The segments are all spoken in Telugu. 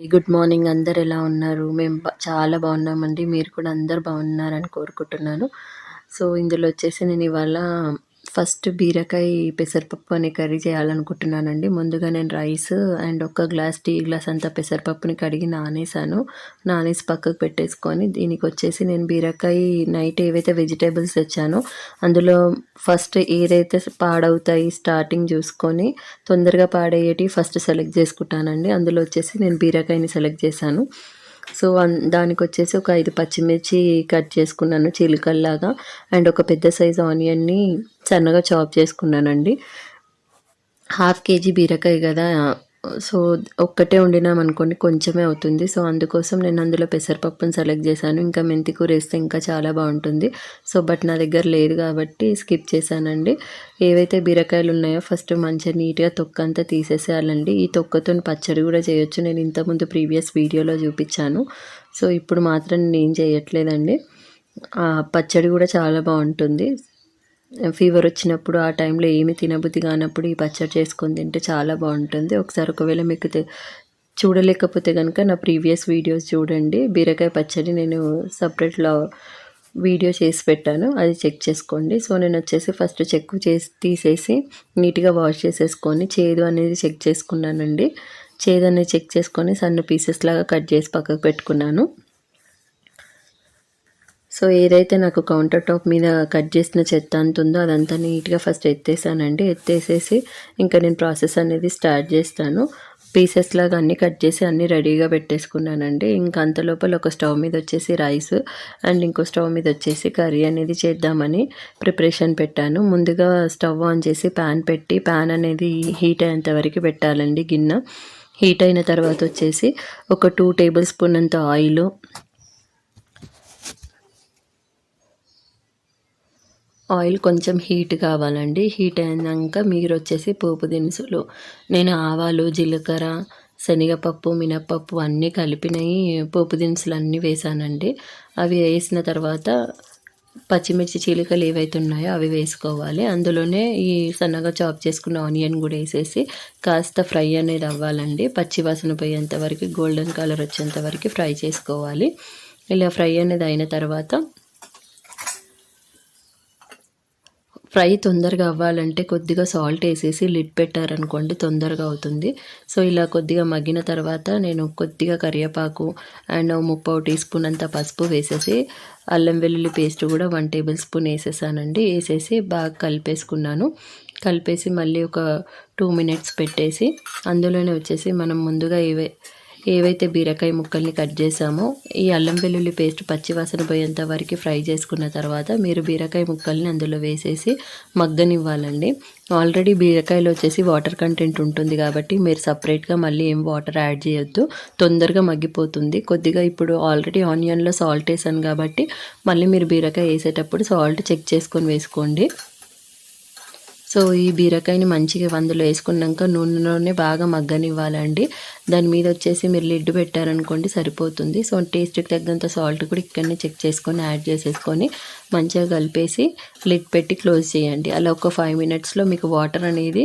Good morning. అందరు ఎలా ఉన్నారు? మేము చాలా బాగున్నామండి. మీరు కూడా అందరు బాగున్నారని కోరుకుంటున్నాను. సో ఇందులో వచ్చేసి నేను ఇవాళ ఫస్ట్ బీరకాయ పెసరపప్పు అనే కర్రీ చేయాలనుకుంటున్నానండి. ముందుగా నేను రైస్ అండ్ ఒక గ్లాస్ టీ గ్లాస్ అంతా పెసరపప్పుని కడిగి నానేసాను నానేసి పక్కకు పెట్టేసుకొని దీనికి వచ్చేసి నేను బీరకాయ నైట్ ఏవైతే వెజిటేబుల్స్ తెచ్చానో అందులో ఫస్ట్ ఏదైతే పాడవుతాయి స్టార్టింగ్ చూసుకొని తొందరగా పాడయ్యేటి ఫస్ట్ సెలెక్ట్ చేసుకుంటానండి. అందులో వచ్చేసి నేను బీరకాయని సెలెక్ట్ చేశాను. సో దానికి వచ్చేసి ఒక ఐదు పచ్చిమిర్చి కట్ చేసుకున్నాను చిలుకల్లాగా. అండ్ ఒక పెద్ద సైజు ఆనియన్ని సన్నగా చాప్ చేసుకున్నానండి. హాఫ్ కేజీ బీరకాయ కదా. సో ఒక్కటే వండినాం అనుకోండి కొంచెమే అవుతుంది. సో అందుకోసం నేను అందులో పెసరపప్పును సెలెక్ట్ చేశాను. ఇంకా మెంతి కూర వేస్తే ఇంకా చాలా బాగుంటుంది. సో బట్ నా దగ్గర లేదు కాబట్టి స్కిప్ చేశానండి. ఏవైతే బీరకాయలు ఉన్నాయో ఫస్ట్ మంచిగా నీట్గా తొక్క అంతా తీసేసేయాలండి. ఈ తొక్కతో పచ్చడి కూడా చేయొచ్చు. నేను ఇంతకుముందు ప్రీవియస్ వీడియోలో చూపించాను. సో ఇప్పుడు మాత్రం నేను చేయట్లేదండి. పచ్చడి కూడా చాలా బాగుంటుంది. ఫీవర్ వచ్చినప్పుడు ఆ టైంలో ఏమి తినబుద్ధి కానప్పుడు ఈ పచ్చడి చేసుకొని తింటే చాలా బాగుంటుంది. ఒకసారి ఒకవేళ మీకు చూడలేకపోతే కనుక నా ప్రీవియస్ వీడియోస్ చూడండి. బీరకాయ పచ్చడి నేను సపరేట్లో వీడియో చేసి పెట్టాను. అది చెక్ చేసుకోండి. సో నేను వచ్చేసి ఫస్ట్ చెక్ చేసి తీసేసి నీట్గా వాష్ చేసేసుకొని చేదు అనేది చెక్ చేసుకున్నానండి. చేదు అనేది చెక్ చేసుకొని సన్న పీసెస్ లాగా కట్ చేసి పక్కకు పెట్టుకున్నాను. సో ఏదైతే నాకు కౌంటర్ టాప్ మీద కట్ చేసిన చెత్త అంత ఉందో అదంతా నీట్గా ఫస్ట్ ఎత్తేసానండి. ఎత్తేసేసి ఇంకా నేను ప్రాసెస్ అనేది స్టార్ట్ చేస్తాను. పీసెస్ లాగా అన్నీ కట్ చేసి అన్నీ రెడీగా పెట్టేసుకున్నానండి. ఇంకా అంత లోపల ఒక స్టవ్ మీద వచ్చేసి రైస్ అండ్ ఇంకో స్టవ్ మీద వచ్చేసి కర్రీ అనేది చేద్దామని ప్రిపరేషన్ పెట్టాను. ముందుగా స్టవ్ ఆన్ చేసి ప్యాన్ పెట్టి ప్యాన్ అనేది హీట్ అయ్యేంత వరకు పెట్టాలండి గిన్నె. హీట్ అయిన తర్వాత వచ్చేసి ఒక టూ టేబుల్ స్పూన్ అంత ఆయిల్ ఆయిల్ కొంచెం హీట్ కావాలండి. హీట్ అయినాక మీరు వచ్చేసి పోపు దినుసులు. నేను ఆవాలు జీలకర్ర శనగపప్పు మినపప్పు అన్నీ కలిపినవి పోపు దినుసులు అన్నీ వేసానండి. అవి వేసిన తర్వాత పచ్చిమిర్చి చీలికలు ఏవైతే ఉన్నాయో అవి వేసుకోవాలి. అందులోనే ఈ సన్నగా చాప్ చేసుకున్న ఆనియన్ కూడా వేసేసి కాస్త ఫ్రై అనేది అవ్వాలండి. పచ్చి వాసన పోయేంత వరకు గోల్డెన్ కలర్ వచ్చేంత వరకు ఫ్రై చేసుకోవాలి. ఇలా ఫ్రై అనేది అయిన తర్వాత ఫ్రై తొందరగా అవ్వాలంటే కొద్దిగా సాల్ట్ వేసేసి లిడ్ పెట్టారనుకోండి తొందరగా అవుతుంది. సో ఇలా కొద్దిగా మగ్గిన తర్వాత నేను కొద్దిగా కరివేపాకు అండ్ ముప్పావు టీ స్పూన్ అంత పసుపు వేసేసి అల్లం వెల్లుల్లి పేస్ట్ కూడా వన్ టేబుల్ స్పూన్ వేసేసానండి. వేసేసి బాగా కలిపేసుకున్నాను. కలిపేసి మళ్ళీ ఒక టూ మినిట్స్ పెట్టేసి అందులోనే వచ్చేసి మనం ముందుగా ఇవే ఏవైతే బీరకాయ ముక్కల్ని కట్ చేసామో ఈ అల్లం వెల్లుల్లి పేస్ట్ పచ్చివాసన పోయేంత వరకు ఫ్రై చేసుకున్న తర్వాత మీరు బీరకాయ ముక్కల్ని అందులో వేసేసి మగ్గనివ్వాలండి. ఆల్రెడీ బీరకాయలు వచ్చేసి వాటర్ కంటెంట్ ఉంటుంది కాబట్టి మీరు సపరేట్గా మళ్ళీ ఏం వాటర్ యాడ్ చేయొద్దు. తొందరగా మగ్గిపోతుంది. కొద్దిగా ఇప్పుడు ఆల్రెడీ ఆనియన్లో సాల్ట్ వేసాను కాబట్టి మళ్ళీ మీరు బీరకాయ వేసేటప్పుడు సాల్ట్ చెక్ చేసుకొని వేసుకోండి. సో ఈ బీరకాయని మంచిగా అందులో వేసుకున్నాక నూనెలోనే బాగా మగ్గనివ్వాలండి. దాని మీద వచ్చేసి మీరు లిడ్ పెట్టారనుకోండి సరిపోతుంది. సో టేస్ట్కి తగ్గంత సాల్ట్ కూడా ఇక్కడనే చెక్ చేసుకొని యాడ్ చేసేసుకొని మంచిగా కలిపేసి లిడ్ పెట్టి క్లోజ్ చేయండి. అలా ఒక ఫైవ్ మినిట్స్లో మీకు వాటర్ అనేది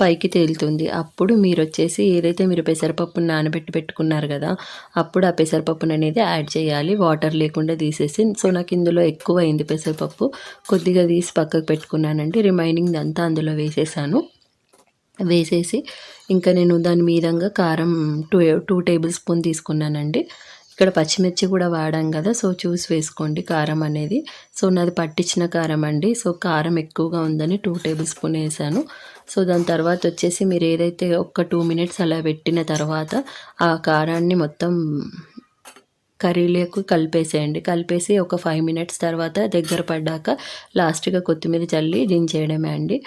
పైకి తేలుతుంది. అప్పుడు మీరు వచ్చేసి ఏదైతే మీరు పెసరపప్పును నానబెట్టి పెట్టుకున్నారు కదా అప్పుడు ఆ పెసరపప్పును అనేది యాడ్ చేయాలి. వాటర్ లేకుండా తీసేసి సో నాకు ఇందులో ఎక్కువ అయింది పెసరపప్పు. కొద్దిగా తీసి పక్కకు పెట్టుకున్నానండి. రిమైనింగ్ అంతా అందులో వేసేసాను. వేసేసి ఇంకా నేను దాని మీదంగా కారం టూ టూ టేబుల్ స్పూన్ తీసుకున్నానండి. ఇక్కడ పచ్చిమిర్చి కూడా వాడాం కదా సో చూసి వేసుకోండి కారం అనేది. సో నాది పట్టించిన కారం అండి సో కారం ఎక్కువగా ఉందని టూ టేబుల్ స్పూన్ వేసాను. సో దాని తర్వాత వచ్చేసి మీరు ఏదైతే ఒక టూ మినిట్స్ అలా పెట్టిన తర్వాత ఆ కారాన్ని మొత్తం కర్రీలోకి కలిపేసేయండి. కలిపేసి ఒక ఫైవ్ మినిట్స్ తర్వాత దగ్గర పడ్డాక లాస్ట్గా కొత్తిమీర చల్లి దించేయడమే అండి.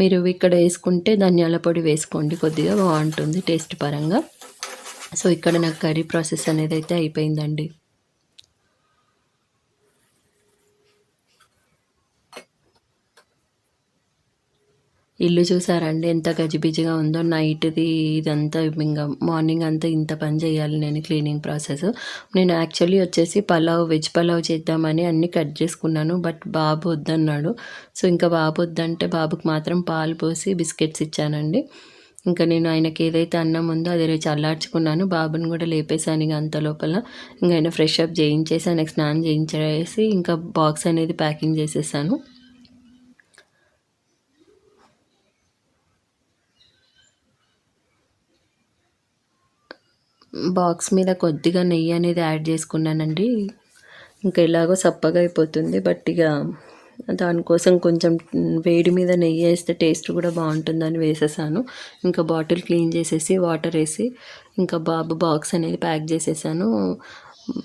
మీరు ఇక్కడ వేసుకుంటే ధనియాల పొడి వేసుకోండి కొద్దిగా బాగుంటుంది టేస్ట్ పరంగా. సో ఇక్కడ నాకు కర్రీ ప్రాసెస్ అనేది అయితే అయిపోయిందండి. ఇల్లు చూసారండి ఎంత గజిబిజిగా ఉందో. నైట్ది ఇదంతా ఇంకా మార్నింగ్ అంతా ఇంత పని చేయాలి నేను క్లీనింగ్ ప్రాసెస్. నేను యాక్చువల్లీ వచ్చేసి పలావ్ వెజ్ పలావ్ చేద్దామని అన్నీ కట్ చేసుకున్నాను బట్ బాబు వద్దన్నాడు. సో ఇంకా బాబు వద్దంటే బాబుకి మాత్రం పాలు పోసి బిస్కెట్స్ ఇచ్చానండి. ఇంకా నేను ఆయనకి ఏదైతే అన్నం ఉందో అది చల్లార్చుకున్నాను. బాబుని కూడా లేపేశాను ఇక అంత లోపల. ఇంకా ఆయన ఫ్రెష్ అప్ చేయించేసి ఆయనకు స్నానం చేయించేసి ఇంకా బాక్స్ అనేది ప్యాకింగ్ చేసేసాను. బాక్స్ మీద కొద్దిగా నెయ్యి అనేది యాడ్ చేసుకున్నానండి. ఇంకా ఎలాగో సప్పగా అయిపోతుంది. బట్ ఇక దానికోసం కొంచెం వేడి మీద నెయ్యి వేస్తే టేస్ట్ కూడా బాగుంటుందని వేసేసాను. ఇంకా బాటిల్ క్లీన్ చేసేసి వాటర్ వేసి ఇంకా బాబు బాక్స్ అనేది ప్యాక్ చేసేసాను.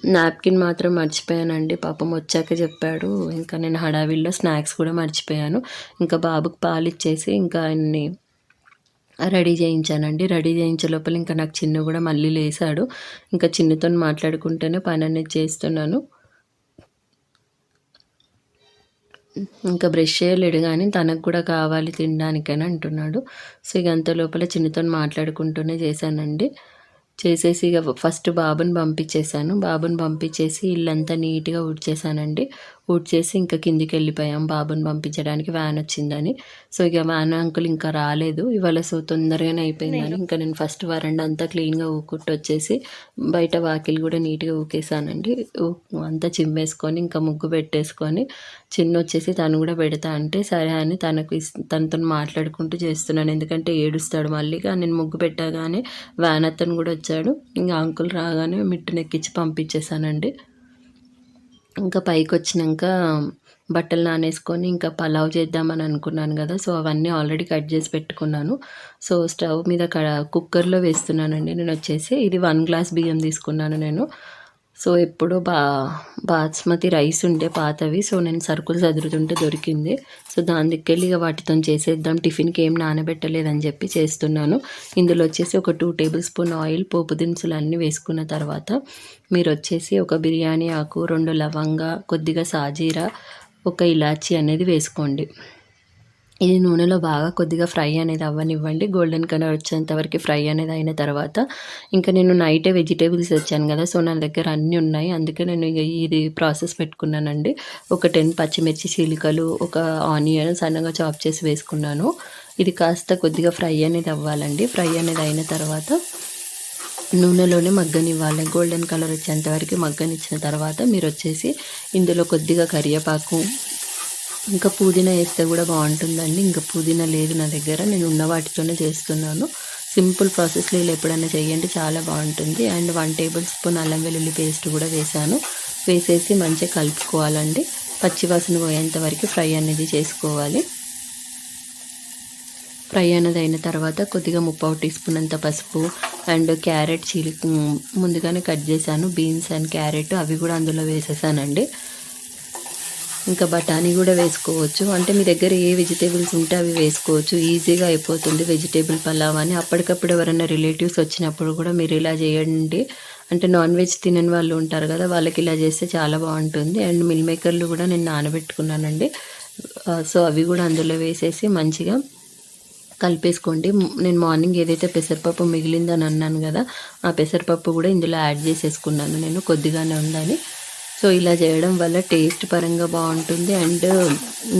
నాప్కిన్ మాత్రం మర్చిపోయానండి. పాపం వచ్చాక చెప్పాడు. ఇంకా నేను హడావిల్లో స్నాక్స్ కూడా మర్చిపోయాను. ఇంకా బాబుకి పాలు ఇచ్చేసి ఇంకా ఆయన్ని రెడీ చేయించానండి. రెడీ చేయించే లోపల ఇంకా నాకు చిన్న కూడా మళ్ళీ లేసాడు. ఇంకా చిన్నతో మాట్లాడుకుంటేనే పని అనేది చేస్తున్నాను. ఇంకా బ్రష్ చేయలేడు కానీ తనకు కూడా కావాలి తినడానికని అంటున్నాడు. సో ఇక అంత లోపల చిన్నతో మాట్లాడుకుంటూనే చేశానండి. చేసేసి ఇక ఫస్ట్ బాబుని పంపించేశాను. బాబుని పంపించేసి ఇల్లంతా నీట్గా ఊడ్చేసానండి ఊడ్చేసి ఇంకా కిందికి వెళ్ళిపోయాం బాబుని పంపించడానికి. వ్యాన్ వచ్చిందని. సో ఇక వ్యాన్ అంకుల్ ఇంకా రాలేదు. ఇవాళ సో తొందరగానే అయిపోయిందని. ఇంకా నేను ఫస్ట్ వరండా అంతా క్లీన్గా ఊకుట్టు వచ్చేసి బయట వాకిలి కూడా నీట్గా ఊకేసానండి. అంతా చిమ్మేసుకొని ఇంకా ముగ్గు పెట్టేసుకొని చిన్న వచ్చేసి తను కూడా పెడతా అంటే సరే అని తనకు తనతో మాట్లాడుకుంటూ చేస్తున్నాను. ఎందుకంటే ఏడుస్తాడు మళ్ళీ. నేను ముగ్గు పెట్టగానే వ్యాన్ అతను కూడా వచ్చాడు. ఇంకా అంకుల్ రాగానే మిట్టు నెక్కించి పంపించేశానండి. ఇంకా పైకి వచ్చినాక బట్టలు నానేసుకొని ఇంకా పలావ్ చేద్దామని అనుకున్నాను కదా సో అవన్నీ ఆల్రెడీ కట్ చేసి పెట్టుకున్నాను. సో స్టవ్ మీద కుక్కర్లో వేస్తున్నానండి నేను వచ్చేసి ఇది వన్ గ్లాస్ బియ్యం తీసుకున్నాను నేను. సో ఎప్పుడో బా బాస్మతి రైస్ ఉండే పాతవి. సో నేను సరుకులు చదురుతుంటే దొరికింది. సో దాని దిక్కెళ్ళి ఇక వాటితో చేసేద్దాం. టిఫిన్కి ఏం నానబెట్టలేదని చెప్పి చేస్తున్నాను. ఇందులో వచ్చేసి ఒక టూ టేబుల్ స్పూన్ ఆయిల్ పోపు దినుసులు అన్నీ వేసుకున్న తర్వాత మీరు వచ్చేసి ఒక బిర్యానీ ఆకు రెండు లవంగా కొద్దిగా సాజీరా ఒక ఇలాచీ అనేది వేసుకోండి. ఇది నూనెలో బాగా కొద్దిగా ఫ్రై అనేది అవ్వనివ్వండి. గోల్డెన్ కలర్ వచ్చేంత వరకు ఫ్రై అనేది అయిన తర్వాత ఇంకా నేను నైటే వెజిటేబుల్స్ వచ్చాను కదా సో నా దగ్గర అన్నీ ఉన్నాయి. అందుకే నేను ఇది ప్రాసెస్ పెట్టుకున్నానండి. ఒక టెన్ పచ్చిమిర్చి చీలికలు ఒక ఆనియన్ సన్నగా చాప్ చేసి వేసుకున్నాను. ఇది కాస్త కొద్దిగా ఫ్రై అనేది అవ్వాలండి. ఫ్రై అనేది అయిన తర్వాత నూనెలోనే మగ్గనివ్వాలి. గోల్డెన్ కలర్ వచ్చేంత వరకు మగ్గనిచ్చిన తర్వాత మీరు వచ్చేసి ఇందులో కొద్దిగా కరివేపాకు ఇంకా పుదీనా వేస్తే కూడా బాగుంటుందండి. ఇంకా పుదీనా లేదు నా దగ్గర. నేను ఉన్న వాటితోనే చేస్తున్నాను. సింపుల్ ప్రాసెస్లో ఇలా ఎప్పుడైనా చేయండి చాలా బాగుంటుంది. అండ్ వన్ టేబుల్ స్పూన్ అల్లం వెల్లుల్లి పేస్ట్ కూడా వేసాను. వేసేసి మంచిగా కలుపుకోవాలండి. పచ్చివాసన పోయేంత వరకు ఫ్రై అనేది చేసుకోవాలి. ఫ్రై అనేది అయిన తర్వాత కొద్దిగా ముప్పావు టీ స్పూన్ అంత పసుపు అండ్ క్యారెట్ చీలి ముందుగానే కట్ చేశాను. బీన్స్ అండ్ క్యారెట్ అవి కూడా అందులో వేసేసానండి. ఇంకా బఠానీ కూడా వేసుకోవచ్చు. అంటే మీ దగ్గర ఏ వెజిటేబుల్స్ ఉంటే అవి వేసుకోవచ్చు. ఈజీగా అయిపోతుంది వెజిటేబుల్ పలావ్ అని. అప్పటికప్పుడు ఎవరైనా రిలేటివ్స్ వచ్చినప్పుడు కూడా మీరు ఇలా చేయండి. అంటే నాన్ వెజ్ తినని వాళ్ళు ఉంటారు కదా వాళ్ళకి ఇలా చేస్తే చాలా బాగుంటుంది. అండ్ మిల్ మేకర్లు కూడా నేను నానబెట్టుకున్నానండి. సో అవి కూడా అందులో వేసేసి మంచిగా కలిపేసుకోండి. నేను మార్నింగ్ ఏదైతే పెసరపప్పు మిగిలిందని అన్నాను కదా ఆ పెసరపప్పు కూడా ఇందులో యాడ్ చేసేసుకున్నాను నేను కొద్దిగానే ఉందని. సో ఇలా చేయడం వల్ల టేస్ట్ పరంగా బాగుంటుంది. అండ్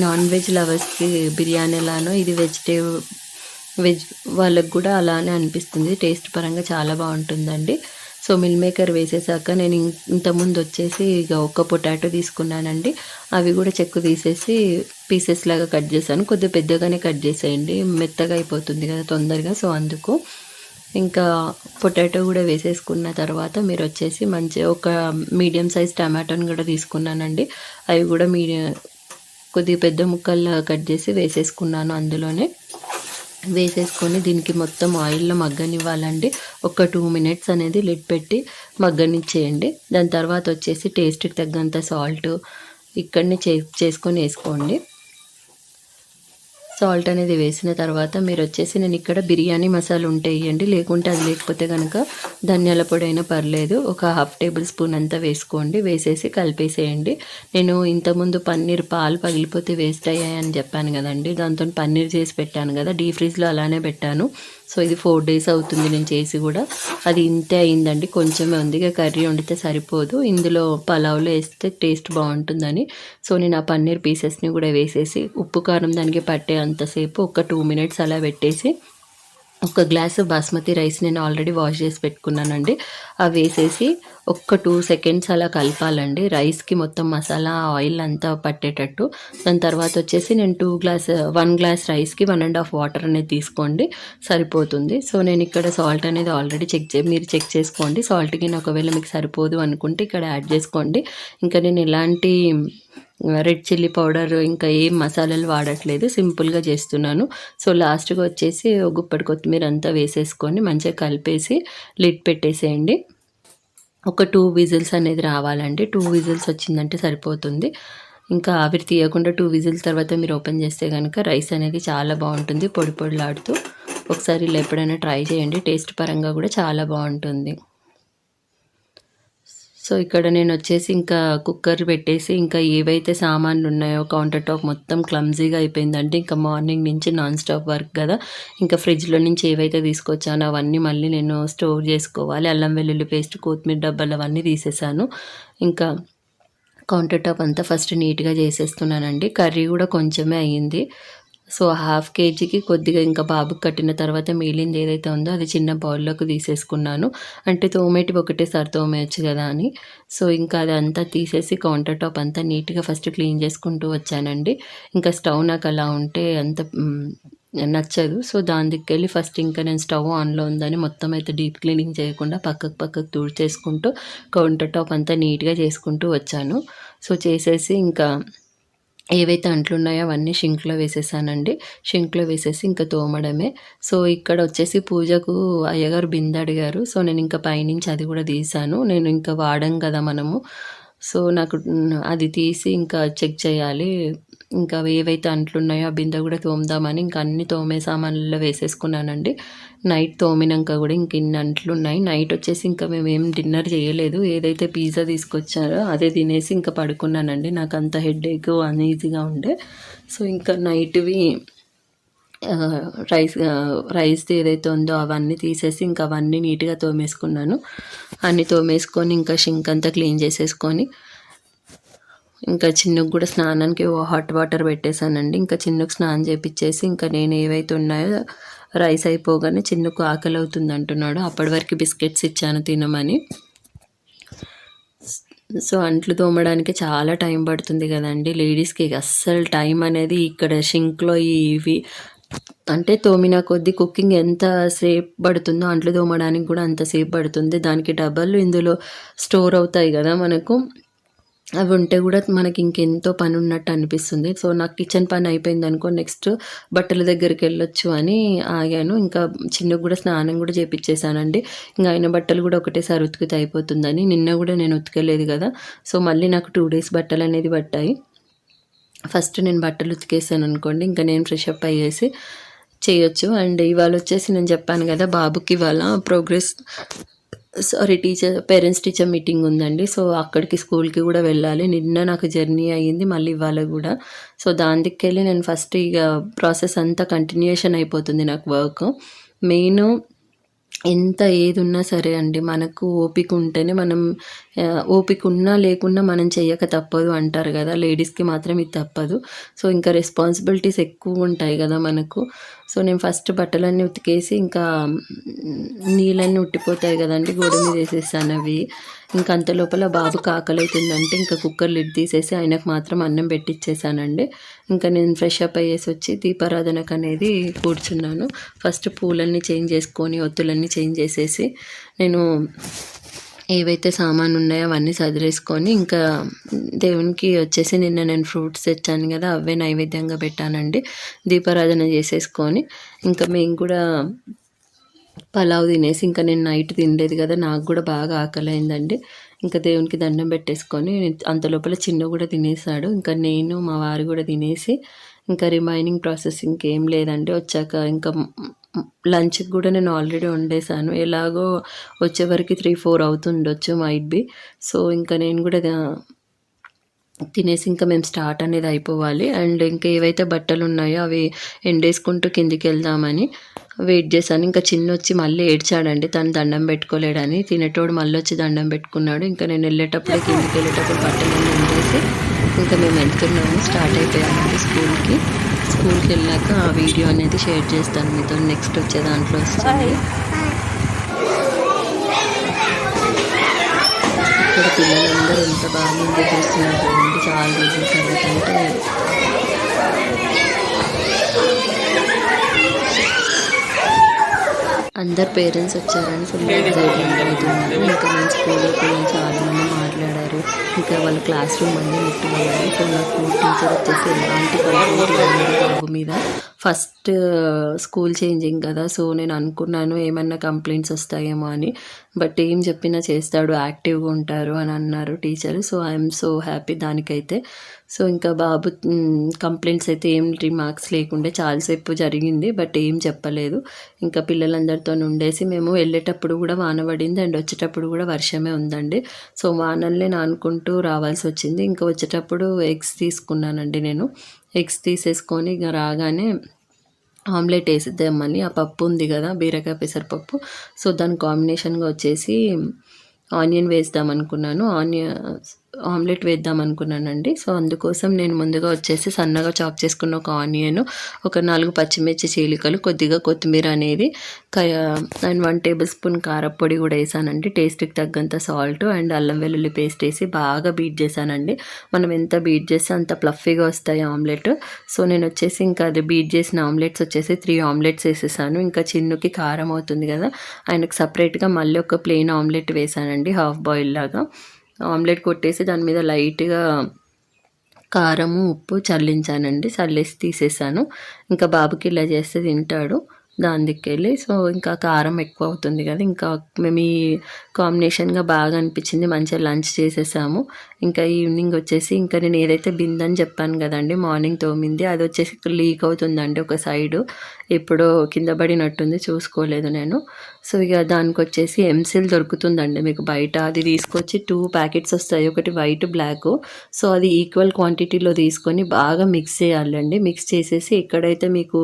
నాన్ వెజ్ లవర్స్కి బిర్యానీ ఎలానో ఇది వెజిటే వెజ్ వాళ్ళకి కూడా అలానే అనిపిస్తుంది. టేస్ట్ పరంగా చాలా బాగుంటుందండి. సో మిల్ మేకర్ వేసేసాక నేను ఇంతకుముందు వచ్చేసి ఇక ఒక్క పొటాటో తీసుకున్నానండి. అవి కూడా చెక్కు తీసేసి పీసెస్ లాగా కట్ చేశాను. కొద్దిగా పెద్దగానే కట్ చేసేయండి. మెత్తగా అయిపోతుంది కదా తొందరగా. సో అందుకు ఇంకా పొటాటో కూడా వేసేసుకున్న తర్వాత మీరు వచ్చేసి మంచి ఒక మీడియం సైజ్ టమాటోని కూడా తీసుకున్నానండి. అవి కూడా మీడియం కొద్దిగా పెద్ద ముక్కల్లా కట్ చేసి వేసేసుకున్నాను అందులోనే. వేసేసుకొని దీనికి మొత్తం ఆయిల్లో మగ్గనివ్వాలండి. ఒక టూ మినిట్స్ అనేది లిడ్ పెట్టి మగ్గనిచ్చేయండి. దాని తర్వాత వచ్చేసి టేస్ట్కి తగ్గంత సాల్ట్ ఇక్కడనే చే చేసుకొని వేసుకోండి. సాల్ట్ అనేది వేసిన తర్వాత మీరు వచ్చేసి నేను ఇక్కడ బిర్యానీ మసాలా ఉంటే వేయండి లేకుంటే అది లేకపోతే కనుక ధనియాల పొడి అయినా పర్లేదు. ఒక హాఫ్ టేబుల్ స్పూన్ అంతా వేసుకోండి. వేసేసి కలిపేసేయండి. నేను ఇంతకుముందు పన్నీర్ పాలు పగిలిపోతే వేస్ట్ అయ్యాయని చెప్పాను కదండి. దాంతో పన్నీర్ చేసి పెట్టాను కదా. డీ ఫ్రిడ్జ్లో అలానే పెట్టాను. సో ఇది ఫోర్ డేస్ అవుతుంది నేను చేసి కూడా. అది ఇంతే అయిందండి. కొంచెమే ఉంది. ఇక కర్రీ వండితే సరిపోదు. ఇందులో పలావ్లో వేస్తే టేస్ట్ బాగుంటుందని. సో నేను ఆ పన్నీర్ పీసెస్ని కూడా వేసేసి ఉప్పు కారం దానికి పట్టే అంతసేపు ఒక టూ మినిట్స్ అలా పెట్టేసి ఒక గ్లాసు బాస్మతి రైస్ నేను ఆల్రెడీ వాష్ చేసి పెట్టుకున్నానండి. అవి వేసేసి ఒక్క టూ సెకండ్స్ అలా కలపాలండి. రైస్కి మొత్తం మసాలా ఆయిల్ అంతా పట్టేటట్టు. దాని తర్వాత వచ్చేసి నేను టూ గ్లాస్ వన్ గ్లాస్ రైస్కి వన్ అండ్ హాఫ్ వాటర్ అనేది తీసుకోండి. సరిపోతుంది. సో నేను ఇక్కడ సాల్ట్ అనేది ఆల్రెడీ చెక్ చే మీరు చెక్ చేసుకోండి. సాల్ట్కి ఒకవేళ మీకు సరిపోదు అనుకుంటే ఇక్కడ యాడ్ చేసుకోండి. ఇంకా నేను ఎలాంటి రెడ్ చిల్లీ పౌడర్ ఇంకా ఏం మసాలాలు వాడట్లేదు సింపుల్గా చేస్తున్నాను. సో లాస్ట్గా వచ్చేసి గుప్పటి కొత్తిమీర అంతా వేసేసుకొని మంచిగా కలిపేసి లిడ్ పెట్టేసేయండి. ఒక టూ విజిల్స్ అనేది రావాలండి. టూ విజిల్స్ వచ్చిందంటే సరిపోతుంది. ఇంకా ఆవిరి తీయకుండా టూ విజిల్స్ తర్వాత మీరు ఓపెన్ చేస్తే కనుక రైస్ అనేది చాలా బాగుంటుంది పొడి పొడిలాడుతూ. ఒకసారి ఇలా ఎప్పుడైనా ట్రై చేయండి. టేస్ట్ పరంగా కూడా చాలా బాగుంటుంది. సో ఇక్కడ నేను వచ్చేసి ఇంకా కుక్కర్ పెట్టేసి ఇంకా ఏవైతే సామాన్లు ఉన్నాయో కౌంటర్ టాప్ మొత్తం క్లమ్జీగా అయిపోయిందంటే ఇంకా మార్నింగ్ నుంచి నాన్ స్టాప్ వర్క్ కదా. ఇంకా ఫ్రిడ్జ్లో నుంచి ఏవైతే తీసుకొచ్చానో అవన్నీ మళ్ళీ నేను స్టోర్ చేసుకోవాలి. అల్లం వెల్లుల్లి పేస్ట్ కొత్తిమీర డబ్బాలు అవన్నీ తీసేసాను. ఇంకా కౌంటర్ టాప్ అంతా ఫస్ట్ నీట్గా చేసేస్తున్నానండి. కర్రీ కూడా కొంచెమే అయ్యింది. సో హాఫ్ కేజీకి కొద్దిగా ఇంకా బాబుకి కట్టిన తర్వాత మిగిలింది ఏదైతే ఉందో అది చిన్న బౌల్లోకి తీసేసుకున్నాను. అంటే తోమేటి ఒకటేసారి తోమేయచ్చు కదా అని. సో ఇంకా అది అంతా తీసేసి కౌంటర్ టాప్ అంతా నీట్గా ఫస్ట్ క్లీన్ చేసుకుంటూ వచ్చానండి. ఇంకా స్టవ్ నాకు అలా ఉంటే అంత నచ్చదు. సో దాని వెళ్ళి ఫస్ట్ ఇంకా నేను స్టవ్ ఆన్లో ఉందని మొత్తం అయితే డీప్ క్లీనింగ్ చేయకుండా పక్కకు పక్కకు తుడిచేసుకుంటూ కౌంటర్ టాప్ అంతా నీట్గా చేసుకుంటూ వచ్చాను. సో చేసేసి ఇంకా ఏవైతే అంట్లు ఉన్నాయో అవన్నీ షింక్లో వేసేసానండి. షింక్లో వేసేసి ఇంకా తోమడమే. సో ఇక్కడ వచ్చేసి పూజకు అయ్యగారు బిందె అడిగారు. సో నేను ఇంకా పైనుంచి అది కూడా తీసాను. నేను ఇంకా వాడం కదా మనము. సో నాకు అది తీసి ఇంకా చెక్ చేయాలి. ఇంకా ఏవైతే అంట్లు ఉన్నాయో ఆ బిందె కూడా తోముదామని ఇంకా అన్ని తోమే సామాన్లలో వేసేసుకున్నానండి. నైట్ తోమినాక కూడా ఇంక ఇన్ని అంట్లు ఉన్నాయి. నైట్ వచ్చేసి ఇంకా మేము ఏం డిన్నర్ చేయలేదు. ఏదైతే పిజ్జా తీసుకొచ్చారో అదే తినేసి ఇంకా పడుకున్నానండి. నాకు అంత హెడ్ ఏక్ అన్ఈజీగా ఉండే. సో ఇంకా నైట్వి రైస్ రైస్ ఏదైతే ఉందో అవన్నీ తీసేసి ఇంకా అవన్నీ నీట్గా తోమేసుకున్నాను. అన్నీ తోమేసుకొని ఇంకా షింక్ అంతా క్లీన్ చేసేసుకొని ఇంకా చిన్నకు కూడా స్నానానికి హాట్ వాటర్ పెట్టేశానండి. ఇంకా చిన్నకు స్నానం చేపించేసి ఇంకా నేను ఏవైతే ఉన్నాయో రైస్ అయిపోగానే చిన్నకు ఆకలి అవుతుంది అంటున్నాడు. అప్పటి వరకు బిస్కెట్స్ ఇచ్చాను తినమని. సో అంట్లు తోమడానికి చాలా టైం పడుతుంది కదండి. లేడీస్కి అస్సలు టైం అనేది ఇక్కడ షింక్లో ఇవి అంటే తోమిన కొద్దీ కుకింగ్ ఎంత సేపు పడుతుందో అంట్లు తోమడానికి కూడా అంతసేపు పడుతుంది. దానికి డబ్బలు ఇందులో స్టోర్ అవుతాయి కదా మనకు. అవి ఉంటే కూడా మనకి ఇంకెంతో పని ఉన్నట్టు అనిపిస్తుంది. సో నాకు కిచెన్ పని అయిపోయింది అనుకో నెక్స్ట్ బట్టల దగ్గరికి వెళ్ళొచ్చు అని ఆగాను. ఇంకా చిన్నకు కూడా స్నానం కూడా చేపించేసానండి ఇంకా ఆయన బట్టలు కూడా ఒకటేసారి ఉతికితే అయిపోతుందని. నిన్న కూడా నేను ఉతకలేదు కదా. సో మళ్ళీ నాకు టూ డేస్ బట్టలు అనేది పట్టాయి. ఫస్ట్ నేను బట్టలు ఉతికేసాను అనుకోండి. ఇంకా నేను ఫ్రెష్ అప్ అయ్యేసి చేయొచ్చు. అండ్ ఇవాళ వచ్చేసి నేను చెప్పాను కదా బాబుకి ఇవాళ progress sorry teacher parents teacher meeting ఉందండి. సో అక్కడికి స్కూల్కి కూడా వెళ్ళాలి. నిన్న నాకు జర్నీ అయ్యింది మళ్ళీ ఇవాళ కూడా. సో దానికి వెళ్ళి నేను ఫస్ట్ ఇక ప్రాసెస్ అంతా కంటిన్యూషన్ అయిపోతుంది నాకు వర్క్ మెయిన్ ఎంత ఏది ఉన్నా సరే అండి మనకు ఓపిక ఉంటేనే మనం ఓపిక ఉన్నా లేకున్నా మనం చెయ్యక తప్పదు అంటారు కదా. లేడీస్కి మాత్రం ఇది తప్పదు. సో ఇంకా రెస్పాన్సిబిలిటీస్ ఎక్కువ ఉంటాయి కదా మనకు. సో నేను ఫస్ట్ బట్టలన్నీ ఉతికేసి ఇంకా నీళ్ళన్నీ ఉట్టిపోతాయి కదండి గోడ మీద వేసేసాను అవి. ఇంకా అంత లోపల బాబు కాకలవుతుందంటే ఇంకా కుక్కర్ లిడ్ తీసేసి ఆయనకు మాత్రం అన్నం పెట్టించేసానండి ఇంకా నేను ఫ్రెష్ అప్ అయ్యేసి వచ్చి దీపారాధనకు అనేది కూర్చున్నాను. ఫస్ట్ పూలన్నీ చేంజ్ చేసుకొని ఒత్తులన్నీ చేంజ్ చేసేసి నేను ఏవైతే సామాను ఉన్నాయో అవన్నీ సదిరేసుకొని ఇంకా దేవునికి వచ్చేసి నిన్న నేను ఫ్రూట్స్ తెచ్చాను కదా అవే నైవేద్యంగా పెట్టానండి. దీపారాధన చేసేసుకొని ఇంకా మేము కూడా పలావ్ తినేసి ఇంకా నేను నైట్ తినలేదు కదా నాకు కూడా బాగా ఆకలి అయిందండి ఇంకా దేవునికి దండం పెట్టేసుకొని అంత లోపల చిన్న కూడా తినేసాడు. ఇంకా నేను మా వారు కూడా తినేసి ఇంకా రిమైనింగ్ ప్రాసెస్ ఇంకేం లేదండి. వచ్చాక ఇంకా లంచ్కి కూడా నేను ఆల్రెడీ వండేసాను ఎలాగో వచ్చేవరకు త్రీ ఫోర్ అవుతుండొచ్చు మైట్ బి సో ఇంకా నేను కూడా తినేసి ఇంకా మేము స్టార్ట్ అనేది అయిపోవాలి. అండ్ ఇంకా ఏవైతే బట్టలు ఉన్నాయో అవి ఎండేసుకుంటూ కిందికి వెళ్దామని వెయిట్ చేశాను. ఇంకా చిన్న వచ్చి మళ్ళీ ఏడ్చాడండి. తను దండం పెట్టుకోలేడని తినేటోడు మళ్ళీ వచ్చి దండం పెట్టుకున్నాడు. ఇంకా నేను వెళ్ళేటప్పుడు కిందికి వెళ్ళేటప్పుడు బట్టలు ఉండేసి ఇంకా మేము వెళ్తున్నాము. స్టార్ట్ అయిపోయామండి స్కూల్కి. స్కూల్కి వెళ్ళాక ఆ వీడియో అనేది షేర్ చేస్తాను మీతో. నెక్స్ట్ వచ్చే దాంట్లో వస్తుంది. ఇక్కడ పిల్లలందరూ ఎంత బాగా ఎంజాయ్ చేస్తున్నారు చాలా రోజుల తర్వాత అంటే అందరు పేరెంట్స్ వచ్చారని ఫుల్ ఎక్సైట్మెంట్ అవుతున్నారు ఇంకా నేను స్కూల్లో కూడా చాలా మంది మాట్లాడారు. ఇంకా వాళ్ళ క్లాస్ రూమ్ అన్నీ ముట్టుకున్నారు సో నాకు టీచర్ వచ్చేసి ఎలాంటి బాబు మీద ఫస్ట్ స్కూల్ చేంజింగ్ కదా సో నేను అనుకున్నాను ఏమన్నా కంప్లైంట్స్ వస్తాయేమో అని. బట్ ఏం చెప్పినా చేస్తాడు యాక్టివ్గా ఉంటారు అని అన్నారు teacher. So I'm so happy దానికైతే. సో ఇంకా బాబు కంప్లైంట్స్ అయితే ఏం రిమార్క్స్ లేకుండే చాలాసేపు జరిగింది బట్ ఏం చెప్పలేదు. ఇంకా పిల్లలందరితో ఉండేసి మేము వెళ్ళేటప్పుడు కూడా వాన పడింది అండ్ వచ్చేటప్పుడు కూడా వర్షమే ఉందండి. సో వాన దానిలే నానుకుంటూ రావాల్సి వచ్చింది. ఇంకా వచ్చేటప్పుడు ఎగ్స్ తీసుకున్నానండి నేను. ఎగ్స్ తీసేసుకొని ఇక రాగానే ఆమ్లెట్ వేసిద్దామని. ఆ పప్పు ఉంది కదా బీరకాయ పెసరపప్పు. సో దాని కాంబినేషన్గా వచ్చేసి ఆనియన్ వేద్దాం అనుకున్నాను ఆనియన్ ఆమ్లెట్ వేద్దాం అనుకున్నానండి. సో అందుకోసం నేను ముందుగా వచ్చేసి సన్నగా చాప్ చేసుకున్న ఒక ఆనియన్ ఒక నాలుగు పచ్చిమిర్చి చీలికలు కొద్దిగా కొత్తిమీర అనేది అండ్ వన్ టేబుల్ స్పూన్ కారపొడి కూడా వేసానండి. టేస్ట్కి తగ్గంత సాల్ట్ అండ్ అల్లం వెల్లుల్లి పేస్ట్ వేసి బాగా బీట్ చేశానండి. మనం ఎంత బీట్ చేస్తే అంత ప్లఫీగా వస్తాయి ఆమ్లెట్. సో నేను వచ్చేసి ఇంకా అది బీట్ చేసిన ఆమ్లెట్స్ వచ్చేసి త్రీ ఆమ్లెట్స్ వేసేసాను. ఇంకా చిన్నుకి కారం అవుతుంది కదా ఆయనకు సపరేట్గా మళ్ళీ ఒక ప్లెయిన్ ఆమ్లెట్ వేసానండి హాఫ్ బాయిల్ లాగా. ఆమ్లెట్ కొట్టేసి దాని మీద లైట్గా కారము ఉప్పు చల్లించానండి. చల్లేసి తీసేసాను. ఇంకా బాబుకి ఇలా చేస్తే తింటాడు. దాని దిక్కెళ్ళి సో ఇంకా కారం ఎక్కువ అవుతుంది కదా ఇంకా మేము ఈ కాంబినేషన్గా బాగా అనిపించింది. మంచిగా లంచ్ చేసేసాము. ఇంకా ఈవినింగ్ వచ్చేసి ఇంకా నేను ఏదైతే బిందని చెప్పాను కదండి మార్నింగ్ తోమింది అది వచ్చేసి లీక్ అవుతుందండి ఒక సైడు. ఎప్పుడో కింద పడినట్టుంది చూసుకోలేదు నేను. సో ఇక దానికి వచ్చేసి ఎంసిల్ దొరుకుతుందండి మీకు బయట. అది తీసుకొచ్చి టూ ప్యాకెట్స్ వస్తాయి. ఒకటి వైట్ బ్లాక్. సో అది ఈక్వల్ క్వాంటిటీలో తీసుకొని బాగా మిక్స్ చేయాలండి. మిక్స్ చేసేసి ఎక్కడైతే మీకు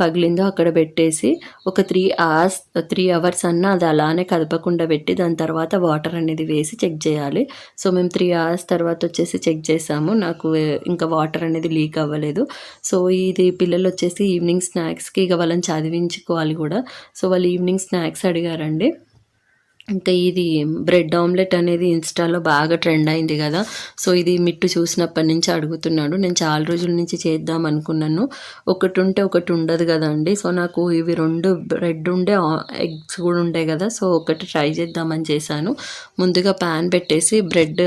పగిలిందో అక్కడ పెట్టేసి ఒక త్రీ అవర్స్ త్రీ అవర్స్ అన్నా అది అలానే కదపకుండా పెట్టి దాని తర్వాత వాటర్ అనేది వేసి చెక్ చేయాలి. సో మేము త్రీ అవర్స్ తర్వాత వచ్చేసి చెక్ చేసాము. నాకు ఇంకా వాటర్ అనేది లీక్ అవ్వలేదు. సో ఇది పిల్లలు వచ్చేసి ఈవినింగ్ స్నాక్స్కి ఇక వాళ్ళని చదివించుకోవాలి కూడా. సో వాళ్ళు ఈవినింగ్ స్నాక్స్ అడిగారండి. ఇంకా ఇది బ్రెడ్ ఆమ్లెట్ అనేది ఇన్స్టాలో బాగా ట్రెండ్ అయింది కదా. సో ఇది మిట్టు చూసినప్పటి నుంచి అడుగుతున్నాడు. నేను చాలా రోజుల నుంచి చేద్దాం అనుకున్నాను. ఒకటి ఉంటే ఒకటి ఉండదు కదండి. సో నాకు ఇవి రెండు బ్రెడ్ ఉండే ఎగ్స్ కూడా ఉండే కదా. సో ఒకటి ట్రై చేద్దామని చేశాను. ముందుగా ప్యాన్ పెట్టేసి బ్రెడ్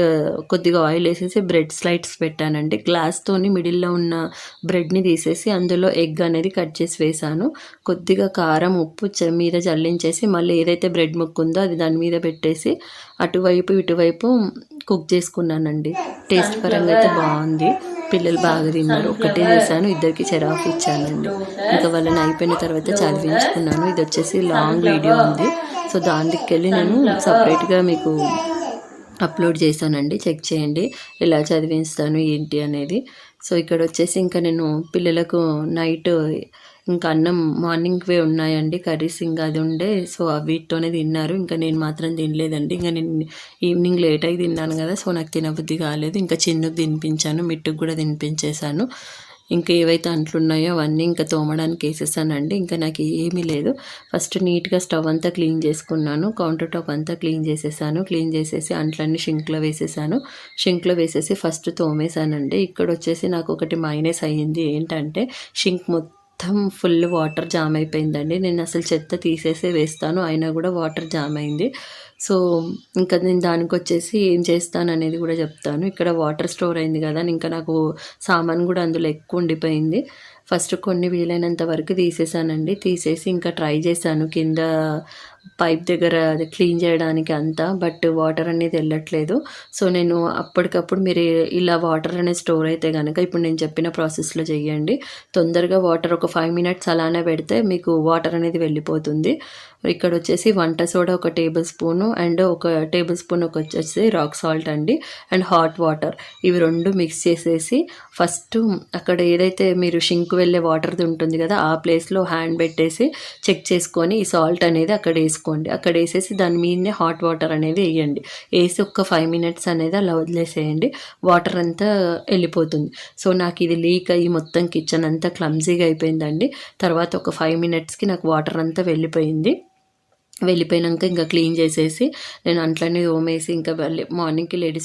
కొద్దిగా ఆయిల్ వేసేసి బ్రెడ్ స్లైడ్స్ పెట్టానండి. గ్లాస్తోని మిడిల్లో ఉన్న బ్రెడ్ని తీసేసి అందులో ఎగ్ అనేది కట్ చేసి వేసాను కొద్దిగా కారం ఉప్పు మీద జల్లించేసి మళ్ళీ ఏదైతే బ్రెడ్ ముక్కు ఉందో అది దాని మీద పెట్టేసి అటువైపు ఇటువైపు కుక్ చేసుకున్నానండి. టేస్ట్ పరంగా అయితే బాగుంది. పిల్లలు బాగా తిన్నారు. ఒకటే చేశాను ఇద్దరికి చెరాఫ్ ఇచ్చానండి. ఇంకా వాళ్ళని అయిపోయిన తర్వాత చదివించుకున్నాను. ఇది వచ్చేసి లాంగ్ వీడియో ఉంది. సో దానికి వెళ్ళి నేను సపరేట్గా మీకు అప్లోడ్ చేశానండి. చెక్ చేయండి. ఎలా చదివిస్తాను ఏంటి అనేది. సో ఇక్కడ వచ్చేసి ఇంకా నేను పిల్లలకు నైట్ ఇంకా అన్నం మార్నింగ్వే ఉన్నాయండి కర్రీస్ ఇంకా అది ఉండే. సో వీటితోనే తిన్నారు. ఇంకా నేను మాత్రం తినలేదండి. ఇంకా నేను ఈవినింగ్ లేట్ అయి తిన్నాను కదా సో నాకు తినబుద్ధి కాలేదు. ఇంకా చిన్నకు తినిపించాను మిట్టుకు కూడా తినిపించేశాను. ఇంకా ఏవైతే అంట్లు ఉన్నాయో అవన్నీ ఇంకా తోమడానికి వేసేసానండి. ఇంకా నాకు ఏమీ లేదు. ఫస్ట్ నీట్గా స్టవ్ అంతా క్లీన్ చేసుకున్నాను. కౌంటర్ టాప్ అంతా క్లీన్ చేసేసాను. క్లీన్ చేసేసి అంట్లన్నీ షింక్లో వేసేసాను. షింక్లో వేసేసి ఫస్ట్ తోమేశానండి. ఇక్కడ వచ్చేసి నాకు ఒకటి మైనస్ అయ్యింది. ఏంటంటే షింక్ మొత్తం మొత్తం ఫుల్ వాటర్ జామ్ అయిపోయిందండి. నేను అసలు చెత్త తీసేసే వేస్తాను అయినా కూడా వాటర్ జామ్ అయింది. సో ఇంకా నేను దానికి వచ్చేసి ఏం చేస్తాను అనేది కూడా చెప్తాను. ఇక్కడ వాటర్ స్టోర్ అయింది కదా ఇంకా నాకు సామాన్ కూడా అందులో ఎక్కువ ఉండిపోయింది. ఫస్ట్ కొన్ని వీలైనంత వరకు తీసేసానండి. తీసేసి ఇంకా ట్రై చేశాను. కింద పైప్ దగ్గర అది క్లీన్ చేయడానికి అంతా బట్ వాటర్ అనేది వెళ్ళట్లేదు. సో నేను అప్పటికప్పుడు మీరు ఇలా వాటర్ అనేది స్టోర్ అయితే కనుక ఇప్పుడు నేను చెప్పిన ప్రాసెస్లో చేయండి తొందరగా వాటర్ ఒక ఫైవ్ మినిట్స్ అలానే పెడితే మీకు వాటర్ అనేది వెళ్ళిపోతుంది. ఇక్కడ వచ్చేసి వంట సోడా ఒక టేబుల్ స్పూను అండ్ ఒక టేబుల్ స్పూన్ ఒక వచ్చేసి రాక్ సాల్ట్ అండి అండ్ హాట్ వాటర్. ఇవి రెండు మిక్స్ చేసేసి ఫస్ట్ అక్కడ ఏదైతే మీరు షింక్ వెళ్ళే వాటర్ది ఉంటుంది కదా ఆ ప్లేస్లో హ్యాండ్ పెట్టేసి చెక్ చేసుకొని ఈ సాల్ట్ అనేది అక్కడ వేసి వేసుకోండి. అక్కడ వేసేసి దాని మీదనే హాట్ వాటర్ అనేది వేయండి. వేసి ఒక ఫైవ్ మినిట్స్ అనేది అలా వదిలేసేయండి. వాటర్ అంతా వెళ్ళిపోతుంది. సో నాకు ఇది లీక్ అయ్యి మొత్తం కిచెన్ అంతా క్లమ్జీగా అయిపోయిందండి. తర్వాత ఒక ఫైవ్ మినిట్స్కి నాకు వాటర్ అంతా వెళ్ళిపోయింది. వెళ్ళిపోయినాక ఇంకా క్లీన్ చేసేసి నేను అంట్లనే తోమేసి ఇంకా మార్నింగ్కి లేడీస్